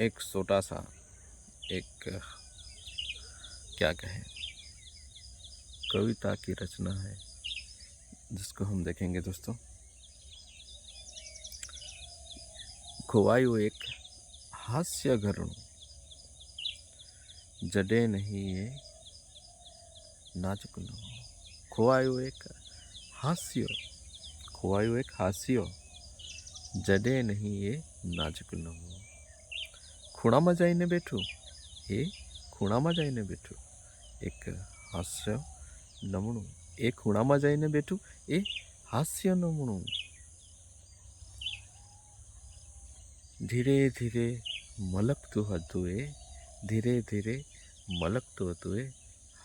एक छोटा सा, एक, क्या कहें? कविता की रचना है, जिसको हम देखेंगे दोस्तों। खोवायु एक हास्य घरुण जडे नहीं ये नाजुक नो खोवायु एक हास्य खोवायु एक हास्य। जडे नहीं ये नाजुक न हो ખૂણામાં જઈને બેઠું? એ ખૂણામાં જઈને બેઠું. એક હાસ્ય નમણું. એ ખૂણામાં જઈને બેઠું? એ હાસ્ય નમણું. ધીરે ધીરે મલકતું હતું એ. ધીરે ધીરે મલકતું હતું એ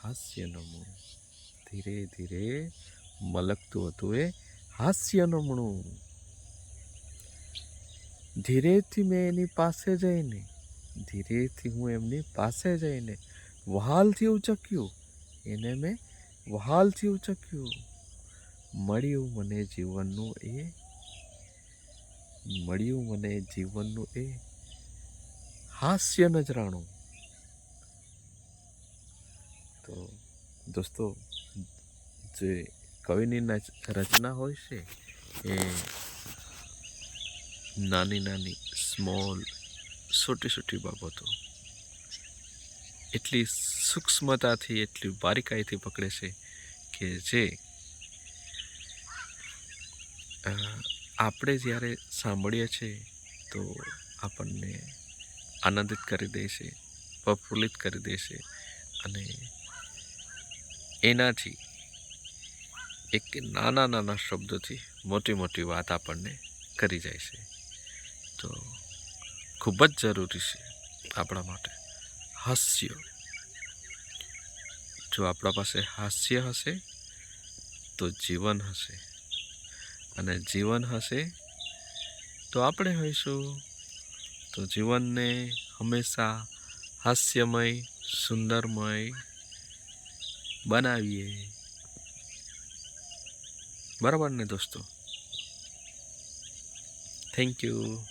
હાસ્ય નમણું. ધીરે ધીરે મલકતું હતું એ હાસ્ય નમણું. ધીરેથી મેં એની પાસે જઈને ધીરેથી હું એમની પાસે જઈને વહાલથી ઉચક્યું. એને મેં વહાલથી ઉચક્યું. મળ્યું મને જીવનનું એ, મળ્યું મને જીવનનું એ હાસ્ય નજરાણું. તો દોસ્તો, જે કવિની રચના હોય છે, એ નાની નાની સ્મોલ છોટી છોટી બાબતો. એટલી સૂક્ષ્મતાથી, એટલી બારીકાઈથી પકડે છે કે જે આપણે જ્યારે સાંભળીએ છીએ તો આપણને આનંદિત કરી દે છે, પ્રફુલ્લિત કરી દે છે અને એનાથી એક નાના નાના શબ્દોથી મોટી મોટી વાત આપણને કરી જાય છે. તો ખૂબ જ જરૂરી છે આપણા માટે. હાસ્ય. જો આપણા પાસે હાસ્ય હશે, તો જીવન હશે. અને જીવન હશે, તો આપણે હોઈશું. તો જીવનને હંમેશા હાસ્યમય, સુંદરમય બનાવીએ. બરાબર ને દોસ્તો? Thank you